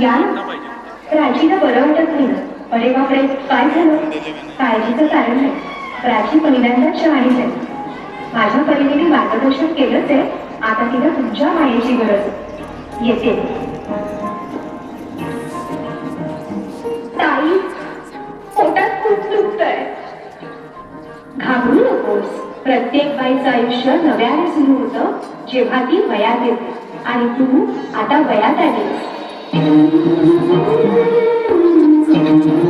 या प्राचीला बरं वाटत नाही. अरे बापरे काय झालं? काळजीचं कारण नाही. प्राची पहिल्यांदाच शहाणीच आहे माझ्या परीने मार्गदर्शन केलंच आहे. आता तिला तुमच्या मायेची गरज येते. ताई पोटात खूप आहे घाबरू नकोस. प्रत्येक बाईचं आयुष्य नव्याने सुरू होतं जेव्हा ती वयात येते. आणि तू आता वयात आलीस. Thank you.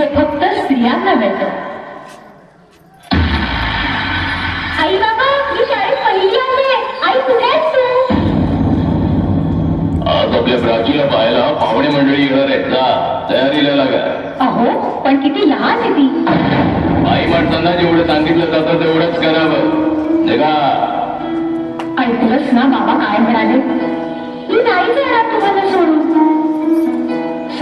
जे फक्त स्त्रियांना मिळतं आई बाबा मी शाळेत पहिली आले आई कुठे आहेस तू? आज आपल्या प्राचीला पाहायला पाहुणे मंडळी येणार आहेत. ना तयारीला लागा. अहो पण किती लहान आहे ती. आई म्हणताना जेवढं सांगितलं जातं तेवढंच करावं. ऐकलंच ना बाबा काय म्हणाले.